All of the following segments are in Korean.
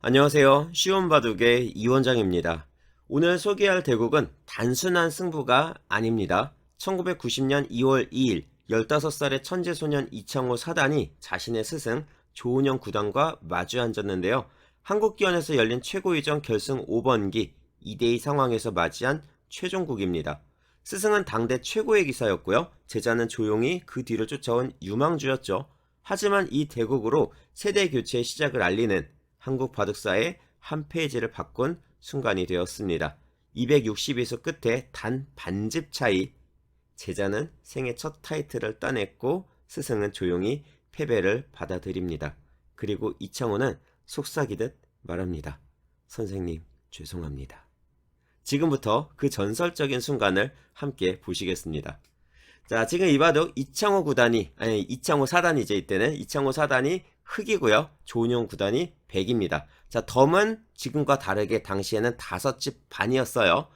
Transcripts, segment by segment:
안녕하세요. 쉬운 바둑의 이원장입니다. 오늘 소개할 대국은 단순한 승부가 아닙니다. 1990년 2월 2일 15살의 천재소년 이창호 사단이 자신의 스승 조은영 구단과 마주 앉았는데요. 한국기원에서 열린 최고위전 결승 5번기 2대2 상황에서 맞이한 최종국입니다. 스승은 당대 최고의 기사였고요. 제자는 조용히 그 뒤를 쫓아온 유망주였죠. 하지만 이 대국으로 세대 교체의 시작을 알리는 한국 바둑사의 한 페이지를 바꾼 순간이 되었습니다. 262수 끝에 단 반집 차이. 제자는 생애 첫 타이틀을 따냈고 스승은 조용히 패배를 받아들입니다. 그리고 이창호는 속삭이듯 말합니다. 선생님, 죄송합니다. 지금부터 그 전설적인 순간을 함께 보시겠습니다. 자, 지금 이 바둑 이창호 구단이 아니 이창호 사단이죠. 이때는 이창호 사단이 흑이고요. 조은영 구단이 백입니다. 자, 덤은 지금과 다르게 당시에는 다섯 집 반이었어요.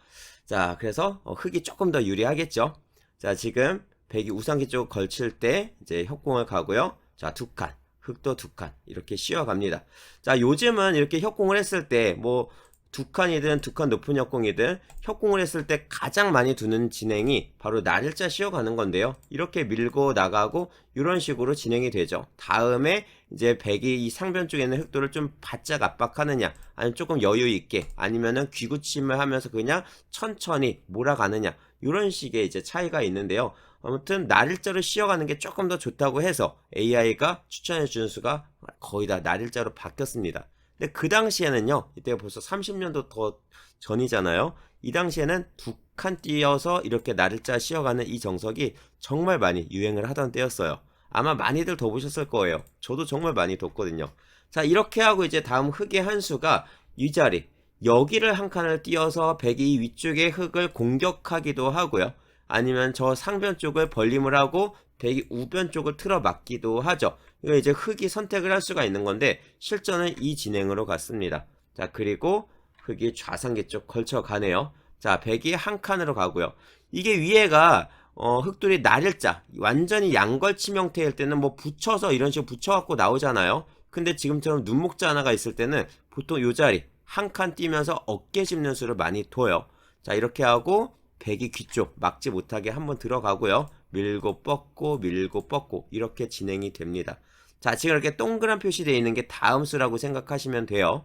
자, 그래서 어, 흑이 조금 더 유리하겠죠. 자, 지금 백이 우상기 쪽 걸칠 때 이제 협공을 가고요. 자, 두 칸. 흑도 두 칸. 이렇게 씌워갑니다. 자, 요즘은 이렇게 협공을 했을 때 뭐 두 칸이든 두 칸 높은 협공이든 협공을 했을 때 가장 많이 두는 진행이 바로 날일자 씌워가는 건데요. 이렇게 밀고 나가고 이런 식으로 진행이 되죠. 다음에 이제 백이 이 상변 쪽에 있는 흑도를 좀 바짝 압박하느냐 아니면 조금 여유 있게 아니면은 귀구침을 하면서 그냥 천천히 몰아가느냐 이런 식의 이제 차이가 있는데요. 아무튼 날일자로 씌워가는 게 조금 더 좋다고 해서 AI가 추천해 주는 수가 거의 다 날일자로 바뀌었습니다. 근데 그 당시에는요, 이때가 벌써 30년도 더 전이잖아요. 이 당시에는 두 칸 띄어서 이렇게 날일자 씌워가는 이 정석이 정말 많이 유행을 하던 때였어요. 아마 많이들 더 보셨을 거예요. 저도 정말 많이 뒀거든요. 자, 이렇게 하고 이제 다음 흑의 한 수가 이 자리, 여기를 한 칸을 띄어서 백이 위쪽의 흑을 공격하기도 하고요. 아니면 저 상변 쪽을 벌림을 하고 백이 우변 쪽을 틀어 막기도 하죠. 이거 이제 흑이 선택을 할 수가 있는 건데 실전은 이 진행으로 갔습니다. 자, 그리고 흑이 좌상계 쪽 걸쳐 가네요. 자, 백이 한 칸으로 가고요. 이게 위에가 어, 흑돌이 날일자 완전히 양걸침 형태일 때는 뭐 붙여서 이런 식으로 붙여갖고 나오잖아요. 근데 지금처럼 눈목자 하나가 있을 때는 보통 요 자리 한칸 띄면서 어깨 짚는 수를 많이 둬요. 자, 이렇게 하고 백이 귀쪽 막지 못하게 한번 들어가고요. 밀고 뻗고 밀고 뻗고 이렇게 진행이 됩니다. 자, 지금 이렇게 동그란 표시되어 있는 게 다음 수라고 생각하시면 돼요.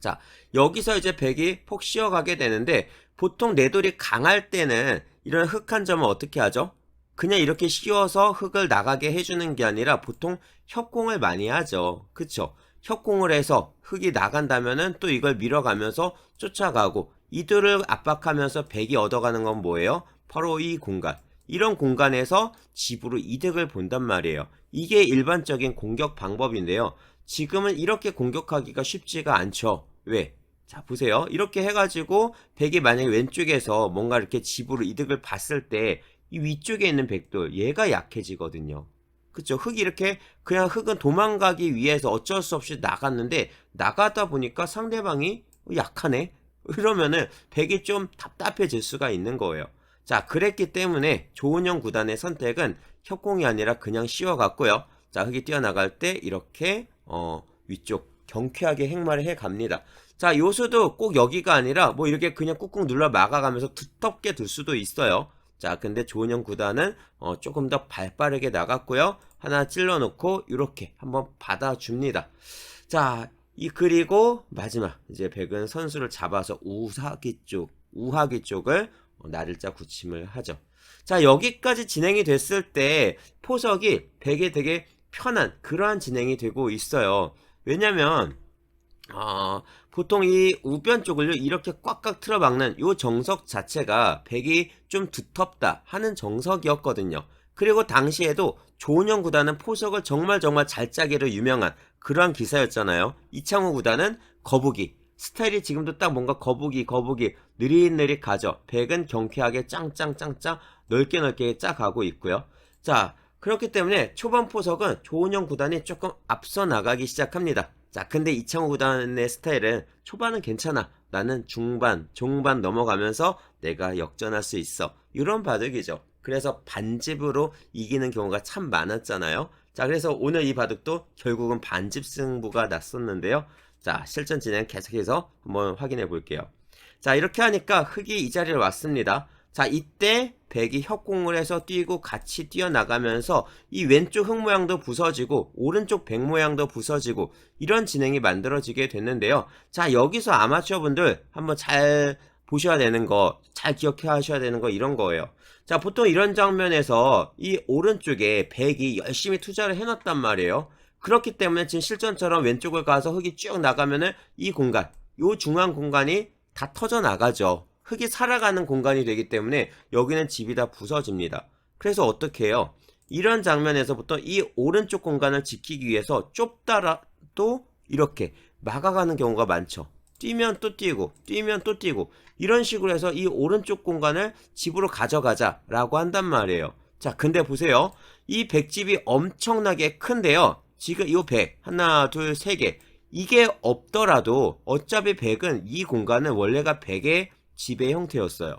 자, 여기서 이제 백이 폭 씌어가게 되는데 보통 내돌이 강할 때는 이런 흑한 점을 어떻게 하죠? 그냥 이렇게 씌워서 흑을 나가게 해주는 게 아니라 보통 협공을 많이 하죠. 그쵸? 협공을 해서 흑이 나간다면은 또 이걸 밀어가면서 쫓아가고 이들을 압박하면서 백이 얻어가는 건 뭐예요? 바로 이 공간. 이런 공간에서 집으로 이득을 본단 말이에요. 이게 일반적인 공격 방법인데요. 지금은 이렇게 공격하기가 쉽지가 않죠. 왜? 자, 보세요. 이렇게 해가지고, 백이 만약에 왼쪽에서 뭔가 이렇게 집으로 이득을 봤을 때, 이 위쪽에 있는 백돌, 얘가 약해지거든요. 그쵸? 흑이 이렇게, 그냥 흑은 도망가기 위해서 어쩔 수 없이 나갔는데, 나가다 보니까 상대방이 약하네? 이러면은, 백이 좀 답답해질 수가 있는 거예요. 자, 그랬기 때문에, 조은영 구단의 선택은 협공이 아니라 그냥 씌워갔고요. 자, 흑이 뛰어나갈 때, 이렇게, 어, 위쪽, 경쾌하게 행마를 해 갑니다. 자, 요수도 꼭 여기가 아니라 뭐 이렇게 그냥 꾹꾹 눌러 막아가면서 두텁게 둘 수도 있어요. 자, 근데 조은영 구단은 어, 조금 더 발빠르게 나갔고요. 하나 찔러 놓고 이렇게 한번 받아줍니다. 자, 이 그리고 마지막 이제 백은 선수를 잡아서 우하기 쪽, 우하기 쪽을 어, 날일자 굳힘을 하죠. 자, 여기까지 진행이 됐을 때 포석이 백에 되게 편한 그러한 진행이 되고 있어요. 왜냐면 어, 보통 이 우변 쪽을 이렇게 꽉꽉 틀어막는 이 정석 자체가 백이 좀 두텁다 하는 정석이었거든요. 그리고 당시에도 조은영 구단은 포석을 정말 정말 잘 짜기로 유명한 그러한 기사였잖아요. 이창호 구단은 거북이. 스타일이 지금도 딱 뭔가 거북이 거북이 느릿느릿 가죠. 백은 경쾌하게 짱짱짱짱 넓게 넓게 짜가고 있고요. 자 그렇기 때문에 초반 포석은 조은영 구단이 조금 앞서 나가기 시작합니다. 자, 근데 이창호 구단의 스타일은 초반은 괜찮아. 나는 중반, 중반 넘어가면서 내가 역전할 수 있어. 이런 바둑이죠. 그래서 반집으로 이기는 경우가 참 많았잖아요. 자, 그래서 오늘 이 바둑도 결국은 반집 승부가 났었는데요. 자, 실전 진행 계속해서 한번 확인해 볼게요. 자, 이렇게 하니까 흙이 이 자리에 왔습니다. 자, 이때 백이 협공을 해서 뛰고 같이 뛰어나가면서 이 왼쪽 흙 모양도 부서지고 오른쪽 백 모양도 부서지고 이런 진행이 만들어지게 됐는데요. 자, 여기서 아마추어 분들 한번 잘 보셔야 되는 거, 잘 기억해 하셔야 되는 거 이런 거예요. 자, 보통 이런 장면에서 이 오른쪽에 백이 열심히 투자를 해놨단 말이에요. 그렇기 때문에 지금 실전처럼 왼쪽을 가서 흙이 쭉 나가면은 이 공간, 요 중앙 공간이 다 터져 나가죠. 흙이 살아가는 공간이 되기 때문에 여기는 집이 다 부서집니다. 그래서 어떻게 해요? 이런 장면에서부터 이 오른쪽 공간을 지키기 위해서 좁다라도 이렇게 막아가는 경우가 많죠. 뛰면 또 뛰고, 뛰면 또 뛰고, 이런 식으로 해서 이 오른쪽 공간을 집으로 가져가자라고 한단 말이에요. 자, 근데 보세요. 이 백집이 엄청나게 큰데요. 지금 이 백, 하나, 둘, 세 개. 이게 없더라도 어차피 백은 이 공간은 원래가 백의 집의 형태였어요.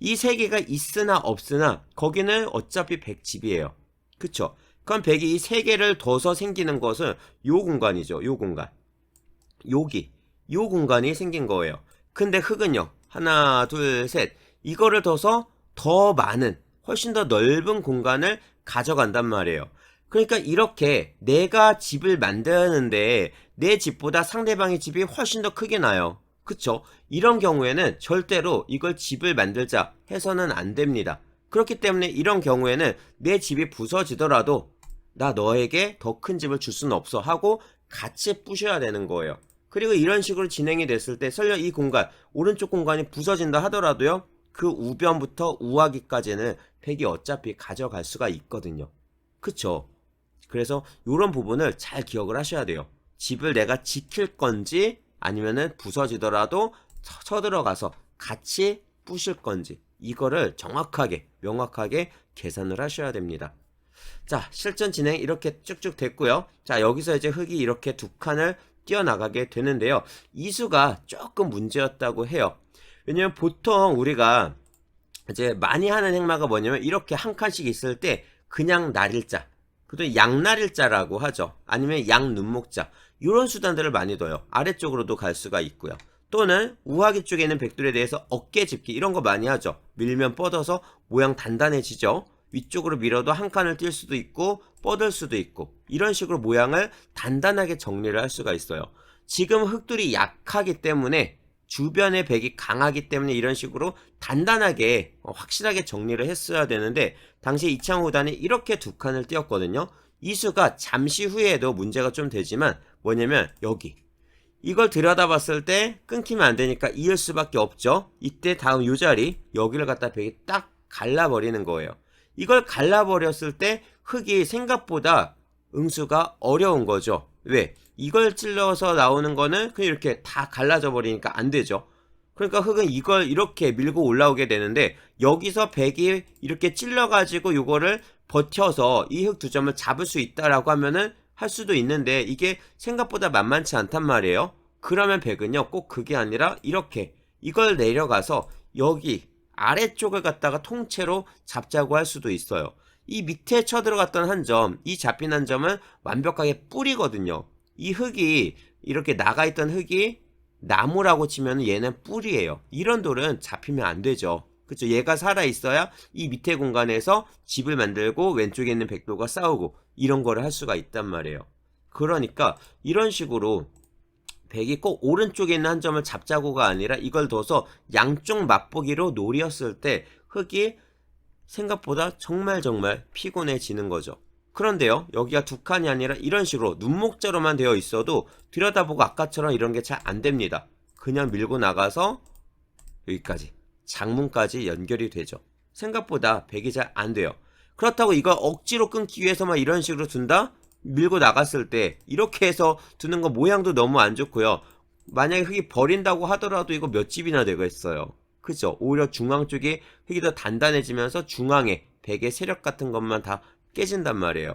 이 세 개가 있으나 없으나 거기는 어차피 백집이에요. 그쵸? 그럼 백이 이 세 개를 둬서 생기는 것은 요 공간이죠. 요 공간. 여기. 요 공간이 생긴 거예요. 근데 흙은요. 하나, 둘, 셋. 이거를 둬서 더 많은, 훨씬 더 넓은 공간을 가져간단 말이에요. 그러니까 이렇게 내가 집을 만드는데 내 집보다 상대방의 집이 훨씬 더 크게 나요. 그쵸? 이런 경우에는 절대로 이걸 집을 만들자 해서는 안 됩니다. 그렇기 때문에 이런 경우에는 내 집이 부서지더라도 나 너에게 더 큰 집을 줄 수는 없어 하고 같이 부셔야 되는 거예요. 그리고 이런 식으로 진행이 됐을 때 설령 이 공간 오른쪽 공간이 부서진다 하더라도요 그 우변부터 우하기까지는 백이 어차피 가져갈 수가 있거든요. 그쵸? 그래서 이런 부분을 잘 기억을 하셔야 돼요. 집을 내가 지킬 건지 아니면은 부서지더라도 쳐- 쳐들어가서 같이 부실 건지 이거를 정확하게 명확하게 계산을 하셔야 됩니다. 자 실전 진행 이렇게 쭉쭉 됐고요. 자 여기서 이제 흙이 이렇게 두 칸을 뛰어나가게 되는데요. 이 수가 조금 문제였다고 해요. 왜냐면 보통 우리가 이제 많이 하는 행마가 뭐냐면 이렇게 한 칸씩 있을 때 그냥 날일자 그것도 양날일자라고 하죠. 아니면 양눈목자 이런 수단들을 많이 둬요. 아래쪽으로도 갈 수가 있고요. 또는 우하기 쪽에 있는 백돌에 대해서 어깨 짚기 이런 거 많이 하죠. 밀면 뻗어서 모양 단단해지죠. 위쪽으로 밀어도 한 칸을 뛸 수도 있고 뻗을 수도 있고 이런 식으로 모양을 단단하게 정리를 할 수가 있어요. 지금 흙돌이 약하기 때문에 주변의 백이 강하기 때문에 이런 식으로 단단하게 어, 확실하게 정리를 했어야 되는데 당시 이창호단이 이렇게 두 칸을 띄었거든요. 이 수가 잠시 후에도 문제가 좀 되지만 뭐냐면 여기 이걸 들여다봤을 때 끊기면 안 되니까 이을 수밖에 없죠. 이때 다음 요 자리 여기를 갖다 백이 딱 갈라버리는 거예요. 이걸 갈라버렸을 때 흙이 생각보다 응수가 어려운 거죠. 왜? 이걸 찔러서 나오는 거는 그냥 이렇게 다 갈라져 버리니까 안 되죠. 그러니까 흙은 이걸 이렇게 밀고 올라오게 되는데 여기서 백이 이렇게 찔러가지고 이거를 버텨서 이 흙 두 점을 잡을 수 있다라고 하면은 할 수도 있는데 이게 생각보다 만만치 않단 말이에요. 그러면 백은요 꼭 그게 아니라 이렇게 이걸 내려가서 여기 아래쪽을 갖다가 통째로 잡자고 할 수도 있어요. 이 밑에 쳐 들어갔던 한 점, 이 잡힌 한 점은 완벽하게 뿌리거든요. 이 흙이 이렇게 나가 있던 흙이 나무라고 치면 얘는 뿌리예요. 이런 돌은 잡히면 안 되죠. 그쵸? 얘가 살아 있어야 이 밑에 공간에서 집을 만들고 왼쪽에 있는 백도가 싸우고 이런 거를 할 수가 있단 말이에요. 그러니까 이런 식으로 백이 꼭 오른쪽에 있는 한 점을 잡자고가 아니라 이걸 둬서 양쪽 맛보기로 놀이었을 때 흙이 생각보다 정말 정말 피곤해지는 거죠. 그런데요, 여기가 두 칸이 아니라 이런 식으로 눈목자로만 되어 있어도 들여다보고 아까처럼 이런 게 잘 안 됩니다. 그냥 밀고 나가서 여기까지 장문까지 연결이 되죠. 생각보다 백이 잘 안 돼요. 그렇다고 이걸 억지로 끊기 위해서만 이런 식으로 둔다? 밀고 나갔을 때 이렇게 해서 두는 거 모양도 너무 안 좋고요. 만약에 흙이 버린다고 하더라도 이거 몇 집이나 되겠어요. 그죠? 오히려 중앙 쪽이 흙이 더 단단해지면서 중앙에 백의 세력 같은 것만 다 깨진단 말이에요.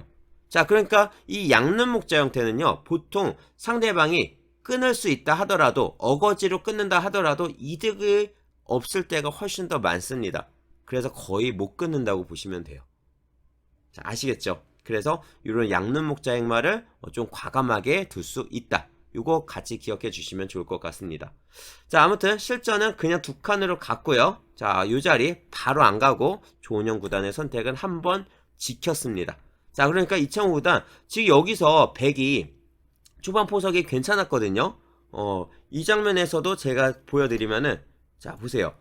자, 그러니까 이 양눈목자 형태는요, 보통 상대방이 끊을 수 있다 하더라도, 어거지로 끊는다 하더라도 이득이 없을 때가 훨씬 더 많습니다. 그래서 거의 못 끊는다고 보시면 돼요. 자, 아시겠죠? 그래서 이런 양눈목자 행마를 어, 좀 과감하게 둘 수 있다. 요거 같이 기억해 주시면 좋을 것 같습니다. 자, 아무튼 실전은 그냥 두 칸으로 갔고요. 자, 요 자리 바로 안 가고 조은영 구단의 선택은 한 번 지켰습니다. 자, 그러니까 이창호 구단 지금 여기서 100이 초반 포석이 괜찮았거든요. 어, 이 장면에서도 제가 보여드리면은 자, 보세요.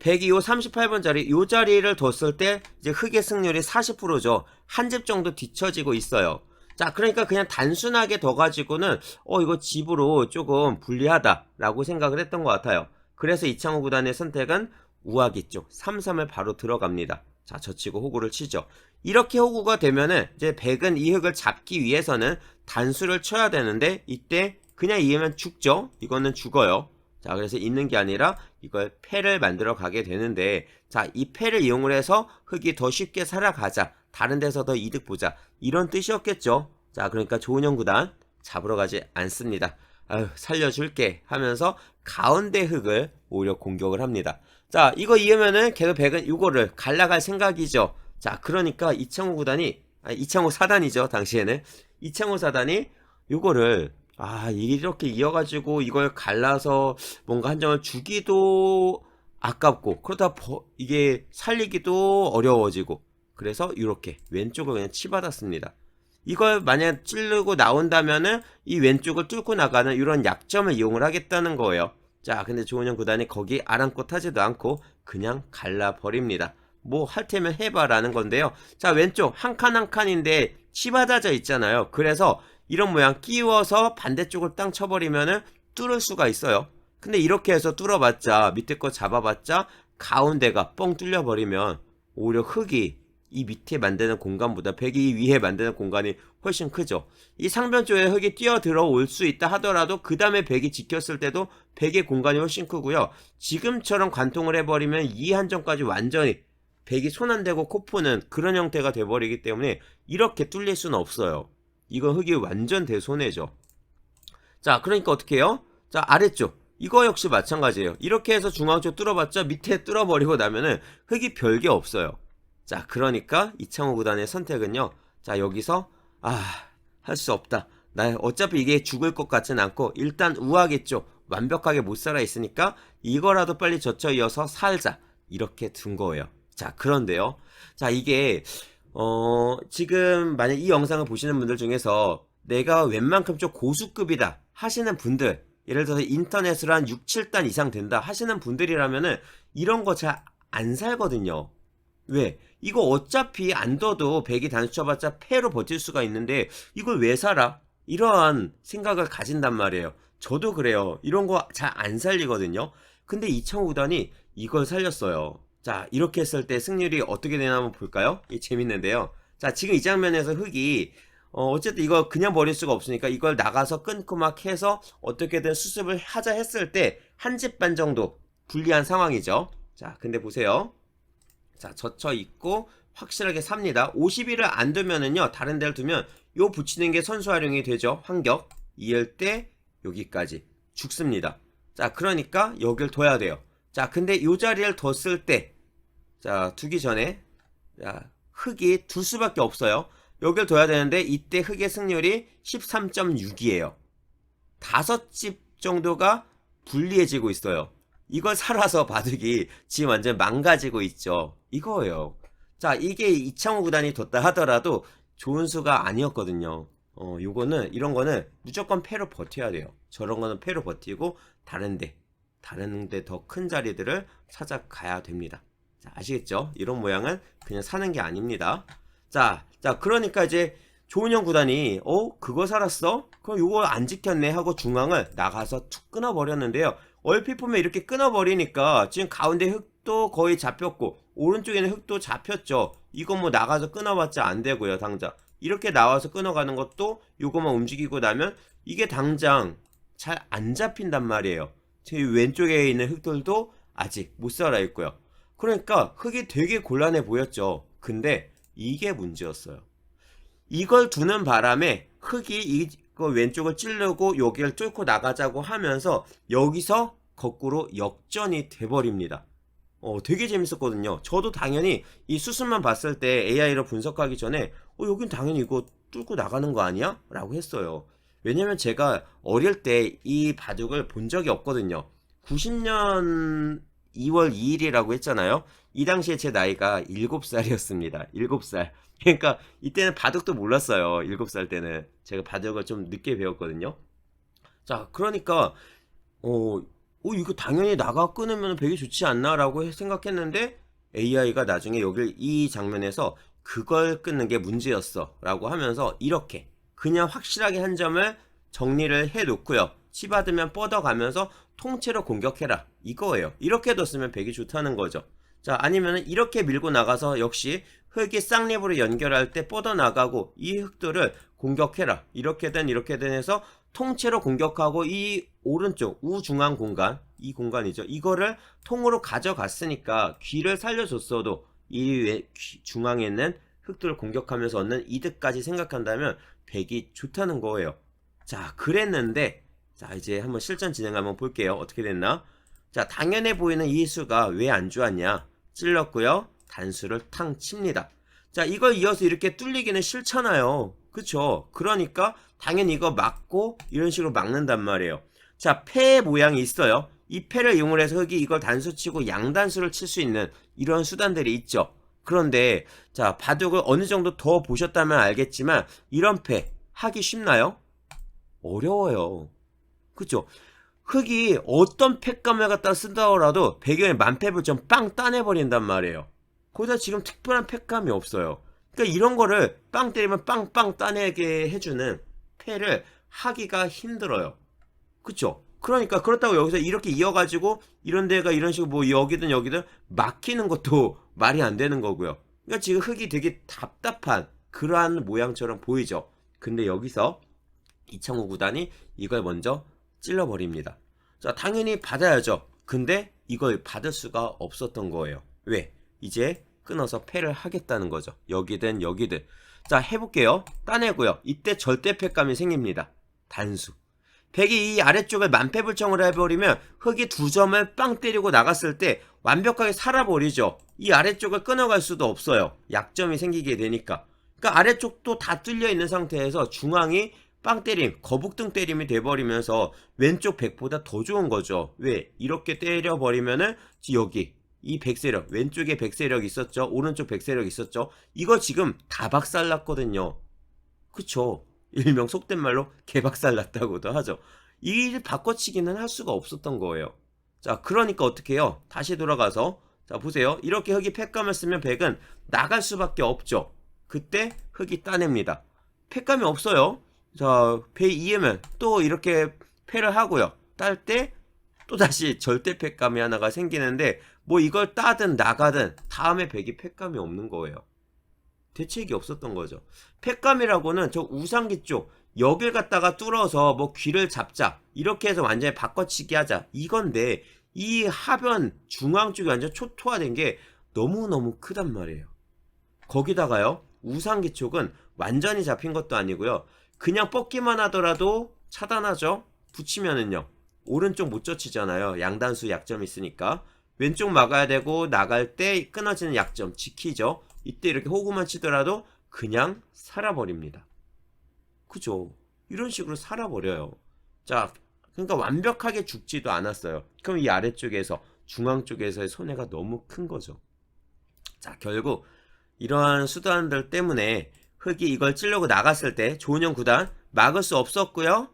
102호 38번 자리 요 자리를 뒀을 때 이제 흑의 승률이 40%죠. 한 집 정도 뒤처지고 있어요. 자, 그러니까 그냥 단순하게 더 가지고는 어 이거 집으로 조금 불리하다라고 생각을 했던 것 같아요. 그래서 이창호 구단의 선택은 우하기 쪽 3-3을 바로 들어갑니다. 자, 젖히고 호구를 치죠. 이렇게 호구가 되면은 이제 백은 이 흑을 잡기 위해서는 단수를 쳐야 되는데 이때 그냥 이으면 죽죠. 이거는 죽어요. 자, 그래서 있는 게 아니라 이걸 패를 만들어 가게 되는데 자, 이 패를 이용을 해서 흑이 더 쉽게 살아가자. 다른 데서 더 이득 보자. 이런 뜻이었겠죠. 자, 그러니까 조은영 구단 잡으러 가지 않습니다. 아유, 살려줄게 하면서 가운데 흑을 오히려 공격을 합니다. 자, 이거 이으면은 계속 백은 이거를 갈라갈 생각이죠. 자, 그러니까 이창호 구단이, 아, 이창호 사단이죠, 당시에는. 이창호 사단이 요거를, 아, 이렇게 이어가지고 이걸 갈라서 뭔가 한 점을 주기도 아깝고, 그러다 버- 이게 살리기도 어려워지고, 그래서 이렇게 왼쪽을 그냥 치받았습니다. 이걸 만약 찌르고 나온다면은 이 왼쪽을 뚫고 나가는 이런 약점을 이용을 하겠다는 거예요. 자, 근데 조은영 구단이 거기 아랑곳하지도 않고 그냥 갈라버립니다. 뭐 할 테면 해봐라는 건데요. 자, 왼쪽 한 칸 한 칸인데 치받아져 있잖아요. 그래서 이런 모양 끼워서 반대쪽을 땅 쳐버리면은 뚫을 수가 있어요. 근데 이렇게 해서 뚫어봤자 밑에 거 잡아봤자 가운데가 뻥 뚫려버리면 오히려 흙이 이 밑에 만드는 공간보다 백이 위에 만드는 공간이 훨씬 크죠. 이 상변 쪽에 흙이 뛰어 들어올 수 있다 하더라도 그 다음에 백이 지켰을 때도 백의 공간이 훨씬 크고요. 지금처럼 관통을 해버리면 이 한점까지 완전히 백이 손 안 대고 코 푸는 그런 형태가 돼버리기 때문에 이렇게 뚫릴 수는 없어요. 이건 흙이 완전 대손해죠. 자, 그러니까 어떻게 해요? 자, 아래쪽. 이거 역시 마찬가지예요. 이렇게 해서 중앙 쪽 뚫어봤자 밑에 뚫어버리고 나면은 흙이 별게 없어요. 자, 그러니까 이창호 구단의 선택은요. 자, 여기서 아, 할 수 없다. 나 어차피 이게 죽을 것 같진 않고 일단 우하겠죠. 완벽하게 못 살아 있으니까 이거라도 빨리 젖혀 이어서 살자. 이렇게 둔 거예요. 자, 그런데요. 자, 이게 어, 지금 만약 이 영상을 보시는 분들 중에서 내가 웬만큼 좀 고수급이다 하시는 분들, 예를 들어서 인터넷으로 한 6, 7단 이상 된다 하시는 분들이라면은 이런 거 잘 안 살거든요. 왜? 이거 어차피 안 둬도 백이 단수 쳐봤자 패로 버틸 수가 있는데 이걸 왜 살아? 이러한 생각을 가진단 말이에요. 저도 그래요. 이런 거 잘 안 살리거든요. 근데 이창호 구단이 이걸 살렸어요. 자, 이렇게 했을 때 승률이 어떻게 되나 한번 볼까요? 이 재밌는데요. 자, 지금 이 장면에서 흑이 어, 어쨌든 이거 그냥 버릴 수가 없으니까 이걸 나가서 끊고 막 해서 어떻게든 수습을 하자 했을 때 한 집 반 정도 불리한 상황이죠. 자, 근데 보세요. 자, 젖혀 있고 확실하게 삽니다. 50일을 안 두면은요, 다른 데를 두면 요 붙이는 게 선수 활용이 되죠. 환격. 이을 때 여기까지 죽습니다. 자, 그러니까 여길 둬야 돼요. 자, 근데 요 자리를 뒀을 때, 자, 두기 전에, 자, 흑이 둘 수밖에 없어요. 여길 둬야 되는데, 이때 흑의 승률이 13.6이에요. 다섯 집 정도가 불리해지고 있어요. 이걸 살아서 바둑이 지금 완전 망가지고 있죠. 이거예요. 자, 이게 이창호 구단이 뒀다 하더라도 좋은 수가 아니었거든요. 어, 요거는, 이런 거는 무조건 패로 버텨야 돼요. 저런 거는 패로 버티고, 다른데, 다른데 더 큰 자리들을 찾아가야 됩니다. 자, 아시겠죠? 이런 모양은 그냥 사는 게 아닙니다. 자, 자, 그러니까 이제 조은영 구단이, 어, 그거 살았어? 그럼 요거 안 지켰네 하고 중앙을 나가서 툭 끊어버렸는데요. 얼핏 보면 이렇게 끊어버리니까 지금 가운데 흙도 거의 잡혔고 오른쪽에는 흙도 잡혔죠. 이건 뭐 나가서 끊어봤자 안 되고요, 당장. 이렇게 나와서 끊어가는 것도 요거만 움직이고 나면 이게 당장 잘 안 잡힌단 말이에요. 제 왼쪽에 있는 흙들도 아직 못 살아 있고요. 그러니까 흙이 되게 곤란해 보였죠. 근데 이게 문제였어요. 이걸 두는 바람에 흙이 이거 왼쪽을 찌르고 여기를 뚫고 나가자고 하면서 여기서 거꾸로 역전이 돼버립니다. 어, 되게 재밌었거든요. 저도 당연히 이 수순만 봤을 때 AI로 분석하기 전에 어, 여긴 당연히 이거 뚫고 나가는 거 아니야? 라고 했어요. 왜냐면 제가 어릴 때 이 바둑을 본 적이 없거든요. 90년 2월 2일이라고 했잖아요. 이 당시에 제 나이가 7살이었습니다. 7살. 그러니까 이때는 바둑도 몰랐어요. 7살 때는. 제가 바둑을 좀 늦게 배웠거든요. 자, 그러니까 어, 어 이거 당연히 나가 끊으면 되게 좋지 않나라고 생각했는데 AI가 나중에 여기 이 장면에서 그걸 끊는 게 문제였어라고 하면서 이렇게 그냥 확실하게 한 점을 정리를 해 놓고요. 치받으면 뻗어가면서 통째로 공격해라. 이거예요. 이렇게 뒀으면 백이 좋다는 거죠. 자, 아니면은 이렇게 밀고 나가서 역시 흙이 쌍립으로 연결할 때 뻗어나가고 이 흙들을 공격해라. 이렇게든 이렇게든 해서 통째로 공격하고 이 오른쪽 우중앙 공간, 이 공간이죠. 이거를 통으로 가져갔으니까 귀를 살려줬어도 이 중앙에 있는 흙들을 공격하면서 얻는 이득까지 생각한다면 백이 좋다는 거예요. 자, 그랬는데 자, 이제 한번 실전 진행 한번 볼게요. 어떻게 됐나? 자, 당연해 보이는 이 수가 왜 안 좋았냐? 찔렀고요. 단수를 탕 칩니다. 자, 이걸 이어서 이렇게 뚫리기는 싫잖아요. 그쵸? 그러니까 당연히 이거 막고 이런 식으로 막는단 말이에요. 자, 패 모양이 있어요. 이 패를 이용을 해서 흙이 이걸 단수 치고 양단수를 칠 수 있는 이런 수단들이 있죠. 그런데 자, 바둑을 어느 정도 더 보셨다면 알겠지만 이런 패 하기 쉽나요? 어려워요. 그죠? 흙이 어떤 팩감을 갖다 쓴다더라도 배경에 만패불점 빵 따내버린단 말이에요. 거기다 지금 특별한 팩감이 없어요. 그러니까 이런 거를 빵 때리면 빵빵 따내게 해주는 패를 하기가 힘들어요. 그쵸? 그러니까 그렇다고 여기서 이렇게 이어가지고 이런 데가 이런 식으로 뭐 여기든 여기든 막히는 것도 말이 안 되는 거고요. 그러니까 지금 흙이 되게 답답한 그러한 모양처럼 보이죠. 근데 여기서 이창호 구단이 이걸 먼저 찔러버립니다. 자, 당연히 받아야죠. 근데 이걸 받을 수가 없었던 거예요. 왜? 이제 끊어서 패를 하겠다는 거죠. 여기든 여기든. 자, 해볼게요. 따내고요. 이때 절대 패감이 생깁니다. 단수. 백이 이 아래쪽을 만패불청을 해버리면 흙이 두 점을 빵 때리고 나갔을 때 완벽하게 살아버리죠. 이 아래쪽을 끊어갈 수도 없어요. 약점이 생기게 되니까. 그러니까 아래쪽도 다 뚫려 있는 상태에서 중앙이 빵 때림, 거북등 때림이 돼버리면서 왼쪽 백보다 더 좋은 거죠. 왜? 이렇게 때려버리면은 여기 이 백세력, 왼쪽에 백세력 있었죠. 오른쪽 백세력 있었죠. 이거 지금 다 박살났거든요. 그쵸? 일명 속된 말로 개박살났다고도 하죠. 이 바꿔치기는 할 수가 없었던 거예요. 자, 그러니까 어떻게 해요? 다시 돌아가서 자, 보세요. 이렇게 흙이 팩감을 쓰면 백은 나갈 수밖에 없죠. 그때 흙이 따냅니다. 팩감이 없어요. 자, 배 이으면 또 이렇게 패를 하고요. 딸 때 또 다시 절대 팩감이 하나가 생기는데 뭐 이걸 따든 나가든 다음에 백이 팩감이 없는 거예요. 대책이 없었던 거죠. 팩감이라고는 저 우상기 쪽 여길 갖다가 뚫어서 뭐 귀를 잡자 이렇게 해서 완전히 바꿔치기 하자 이건데 이 하변 중앙 쪽이 완전 초토화된 게 너무너무 크단 말이에요. 거기다가요 우상기 쪽은 완전히 잡힌 것도 아니고요. 그냥 뻗기만 하더라도 차단하죠. 붙이면은요. 오른쪽 못 젖히잖아요. 양단수 약점 있으니까. 왼쪽 막아야 되고 나갈 때 끊어지는 약점 지키죠. 이때 이렇게 호구만 치더라도 그냥 살아버립니다. 그죠? 이런 식으로 살아버려요. 자, 그러니까 완벽하게 죽지도 않았어요. 그럼 이 아래쪽에서 중앙 쪽에서의 손해가 너무 큰 거죠. 자, 결국 이러한 수단들 때문에 흙이 이걸 찌르고 나갔을 때 조은영 구단 막을 수 없었고요.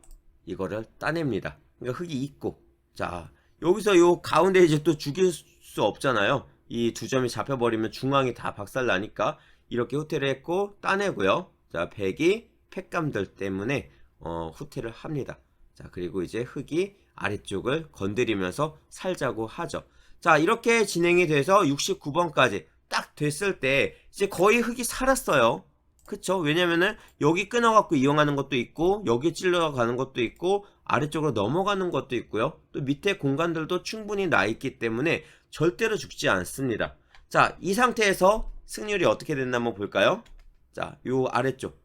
이거를 따냅니다. 그러니까 흙이 있고 자 여기서 요 가운데 이제 또 죽일 수 없잖아요. 이 두 점이 잡혀버리면 중앙이 다 박살나니까 이렇게 후퇴를 했고 따내고요. 자 백이 팩감들 때문에 어, 후퇴를 합니다. 자 그리고 이제 흙이 아래쪽을 건드리면서 살자고 하죠. 자 이렇게 진행이 돼서 69번까지 딱 됐을 때 이제 거의 흙이 살았어요. 그쵸? 왜냐면은 여기 끊어갖고 이용하는 것도 있고 여기 찔러가는 것도 있고 아래쪽으로 넘어가는 것도 있고요. 또 밑에 공간들도 충분히 나 있기 때문에 절대로 죽지 않습니다. 자, 이 상태에서 승률이 어떻게 됐나 한번 볼까요? 자, 요 아래쪽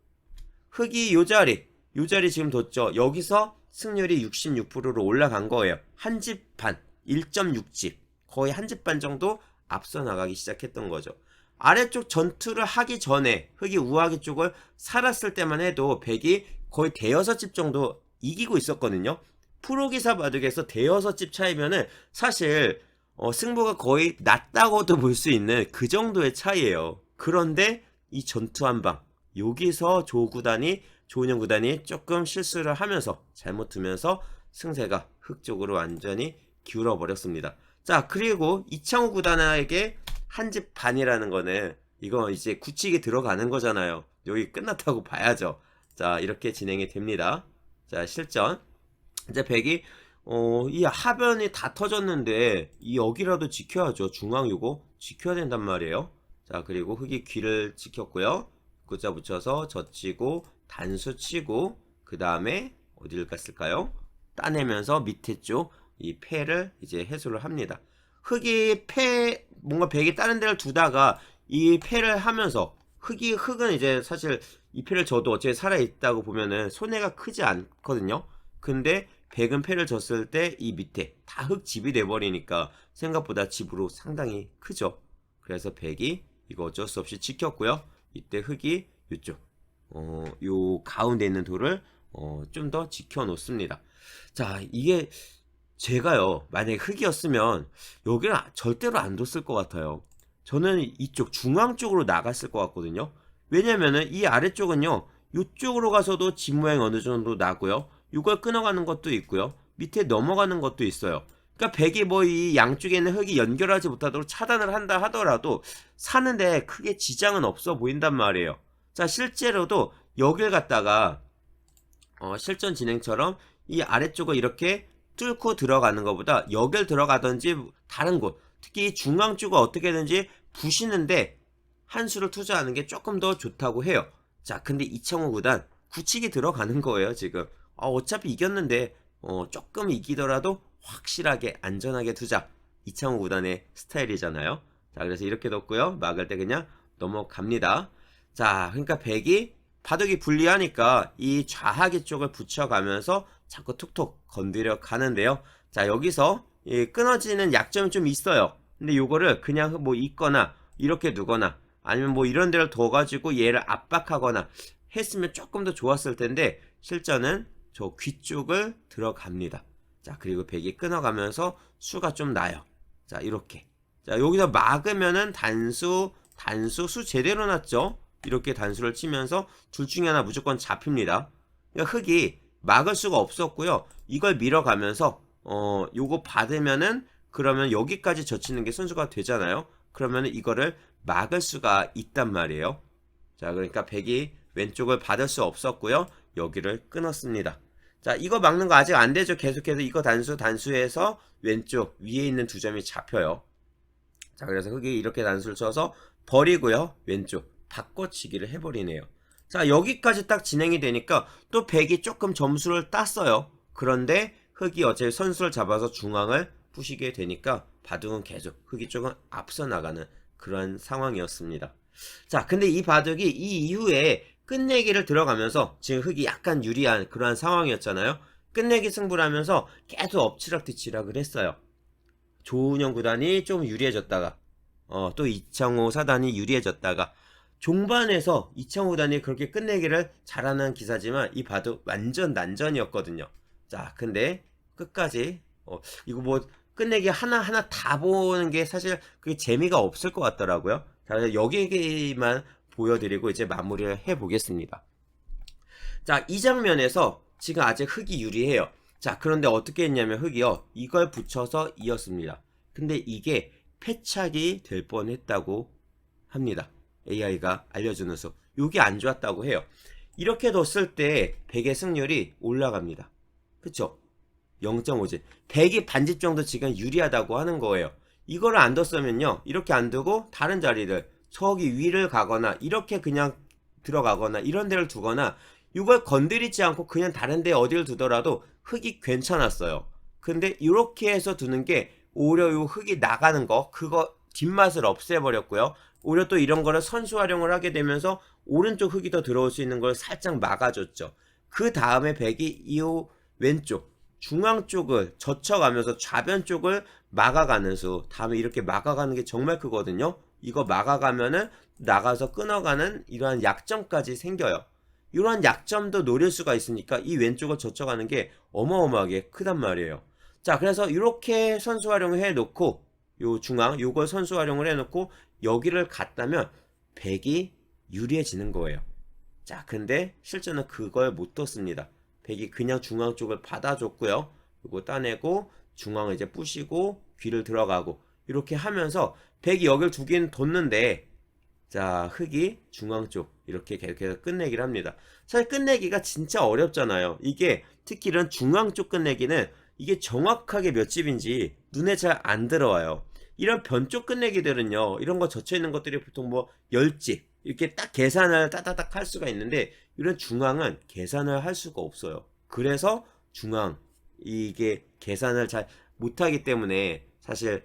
흙이 요 자리, 요 자리 지금 뒀죠. 여기서 승률이 66%로 올라간 거예요. 한 집 반, 1.6집, 거의 한 집 반 정도 앞서 나가기 시작했던 거죠. 아래쪽 전투를 하기 전에 흙이 우하기 쪽을 살았을 때만 해도 백이 거의 대여섯 집 정도 이기고 있었거든요. 프로기사 바둑에서 대여섯 집 차이면은 사실 어, 승부가 거의 낮다고도 볼 수 있는 그 정도의 차이예요. 그런데 이 전투 한 방 여기서 조 구단이 조은영 구단이 조금 실수를 하면서 잘못 두면서 승세가 흑 쪽으로 완전히 기울어 버렸습니다. 자 그리고 이창호 구단에게 한 집 반이라는 거는 이거 이제 굳히게 들어가는 거잖아요. 여기 끝났다고 봐야죠. 자 이렇게 진행이 됩니다. 자 실전 이제 백이 어, 이 하변이 다 터졌는데 이 여기라도 지켜야죠. 중앙 요거 지켜야 된단 말이에요. 자 그리고 흑이 귀를 지켰고요. 구자 붙여서 젖히고 단수 치고 그 다음에 어디를 갔을까요? 따내면서 밑에 쪽이 패를 이제 해소를 합니다. 흑이 패 뭔가 백이 다른 데를 두다가 이 패를 하면서 흑이 흑은 이제 사실 이 패를 져도 어차피 살아 있다고 보면은 손해가 크지 않거든요. 근데 백은 패를 졌을 때 이 밑에 다흑 집이 돼 버리니까 생각보다 집으로 상당히 크죠. 그래서 백이 이거 어쩔 수 없이 지켰고요. 이때 흑이 이쪽 어, 요 가운데 있는 돌을 어, 좀 더 지켜 놓습니다. 자, 이게 제가요, 만약에 흑이었으면 여기를 아- 절대로 안 뒀을 것 같아요. 저는 이쪽 중앙 쪽으로 나갔을 것 같거든요. 왜냐면은 이 아래쪽은요, 이쪽으로 가서도 집 모양이 어느 정도 나고요. 이걸 끊어가는 것도 있고요. 밑에 넘어가는 것도 있어요. 그러니까 백이 뭐 이 양쪽에 있는 흙이 연결하지 못하도록 차단을 한다 하더라도 사는데 크게 지장은 없어 보인단 말이에요. 자, 실제로도 여길 갖다가 어, 실전 진행처럼 이 아래쪽을 이렇게 뚫고 들어가는 것보다 여길 들어가든지 다른 곳, 특히 이 중앙 쪽을 어떻게든지 부시는데 한 수를 투자하는 게 조금 더 좋다고 해요. 자, 근데 이창호 구단 굳히게 들어가는 거예요, 지금. 아, 어차피 이겼는데 어, 조금 이기더라도 확실하게 안전하게 두자. 이창호 구단의 스타일이잖아요. 자, 그래서 이렇게 뒀고요. 막을 때 그냥 넘어갑니다. 자, 그러니까 백이 바둑이 불리하니까 이 좌하기 쪽을 붙여가면서 자꾸 툭툭 건드려 가는데요. 자, 여기서 이 끊어지는 약점이 좀 있어요. 근데 요거를 그냥 뭐 있거나 이렇게 두거나 아니면 뭐 이런 데를 둬가지고 얘를 압박하거나 했으면 조금 더 좋았을 텐데 실전은 저 귀 쪽을 들어갑니다. 자, 그리고 백이 끊어가면서 수가 좀 나요. 자, 이렇게. 자, 여기서 막으면은 단수, 단수, 수 제대로 났죠? 이렇게 단수를 치면서 둘 중에 하나 무조건 잡힙니다. 그러니까 흑이 막을 수가 없었고요. 이걸 밀어가면서, 어, 요거 받으면은 그러면 여기까지 젖히는 게 선수가 되잖아요. 그러면은 이거를 막을 수가 있단 말이에요. 자, 그러니까 백이 왼쪽을 받을 수 없었고요. 여기를 끊었습니다. 자, 이거 막는 거 아직 안 되죠. 계속해서 이거 단수, 단수해서 왼쪽 위에 있는 두 점이 잡혀요. 자, 그래서 흑이 이렇게 단수를 쳐서 버리고요. 왼쪽 바꿔치기를 해버리네요. 자, 여기까지 딱 진행이 되니까 또 백이 조금 점수를 땄어요. 그런데 흑이 어차피 선수를 잡아서 중앙을 부시게 되니까 바둑은 계속 흑이 조금 앞서 나가는 그런 상황이었습니다. 자, 근데 이 바둑이 이 이후에 끝내기를 들어가면서 지금 흑이 약간 유리한 그러한 상황이었잖아요. 끝내기 승부를 하면서 계속 엎치락뒤치락을 했어요. 조은영 구단이 좀 유리해졌다가 어, 또 이창호 사단이 유리해졌다가 종반에서 이창호 구단이 그렇게 끝내기를 잘하는 기사지만 이 바둑 완전 난전이었거든요. 자, 근데 끝까지 어, 이거 뭐 끝내기 하나 하나 다 보는 게 사실 그게 재미가 없을 것 같더라고요. 자, 여기만 보여드리고 이제 마무리를 해보겠습니다. 자, 이 장면에서 지금 아직 흑이 유리해요. 자, 그런데 어떻게 했냐면 흑이요. 이걸 붙여서 이었습니다. 근데 이게 패착이 될 뻔했다고 합니다. AI가 알려주는 수. 요게 안 좋았다고 해요. 이렇게 뒀을 때 100의 승률이 올라갑니다. 그쵸? 0.5지. 100이 반집 정도 지금 유리하다고 하는 거예요. 이거를 안 뒀으면요. 이렇게 안 두고 다른 자리를 저기 위를 가거나 이렇게 그냥 들어가거나 이런 데를 두거나 이걸 건드리지 않고 그냥 다른 데 어디를 두더라도 흙이 괜찮았어요. 근데 이렇게 해서 두는 게 오히려 요 흙이 나가는 거 그거 뒷맛을 없애버렸고요. 오히려 또 이런 거를 선수 활용을 하게 되면서 오른쪽 흙이 더 들어올 수 있는 걸 살짝 막아줬죠. 그 다음에 백이 이 왼쪽 중앙 쪽을 젖혀가면서 좌변 쪽을 막아가는 수. 다음에 이렇게 막아가는 게 정말 크거든요. 이거 막아가면은 나가서 끊어가는 이러한 약점까지 생겨요. 이러한 약점도 노릴 수가 있으니까 이 왼쪽을 젖혀가는 게 어마어마하게 크단 말이에요. 자, 그래서 이렇게 선수 활용을 해놓고 요 중앙 요걸 선수 활용을 해놓고 여기를 갔다면 백이 유리해지는 거예요. 자, 근데 실제는 그걸 못 떴습니다. 백이 그냥 중앙 쪽을 받아줬고요. 이거 따내고 중앙을 이제 부시고 귀를 들어가고 이렇게 하면서 백이 여기를 두 개는 뒀는데 자 흑이 중앙 쪽 이렇게 계속해서 끝내기를 합니다. 사실 끝내기가 진짜 어렵잖아요. 이게 특히 이런 중앙 쪽 끝내기는 이게 정확하게 몇 집인지 눈에 잘 안 들어와요. 이런 변쪽 끝내기들은요, 이런 거 젖혀 있는 것들이 보통 뭐 10집, 이렇게 딱 계산을 따다닥 할 수가 있는데, 이런 중앙은 계산을 할 수가 없어요. 그래서 중앙, 이게 계산을 잘 못하기 때문에, 사실,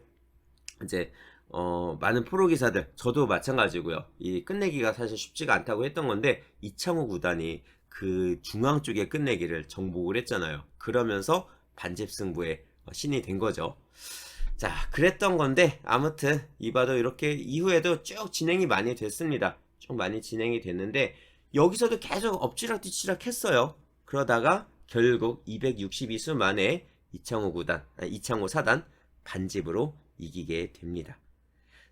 이제, 어, 많은 프로 기사들, 저도 마찬가지고요. 이 끝내기가 사실 쉽지가 않다고 했던 건데, 이창호 구단이 그 중앙 쪽의 끝내기를 정복을 했잖아요. 그러면서 반집 승부에 신이 된 거죠. 자, 그랬던 건데, 아무튼, 이바도 이렇게 이후에도 쭉 진행이 많이 됐습니다. 쭉 많이 진행이 됐는데, 여기서도 계속 엎치락 뒤치락 했어요. 그러다가, 결국 262수 만에 이창호 구단, 아니, 이창호 사단 반집으로 이기게 됩니다.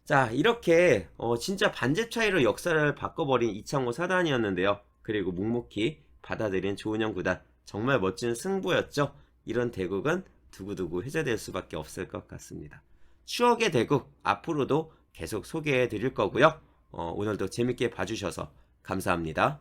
자, 이렇게, 어, 진짜 반집 차이로 역사를 바꿔버린 이창호 사단이었는데요. 그리고 묵묵히 받아들인 조은영 구단. 정말 멋진 승부였죠. 이런 대국은 두고두고 해제될 수밖에 없을 것 같습니다. 추억의 대국 앞으로도 계속 소개해 드릴 거고요. 어, 오늘도 재밌게 봐주셔서 감사합니다.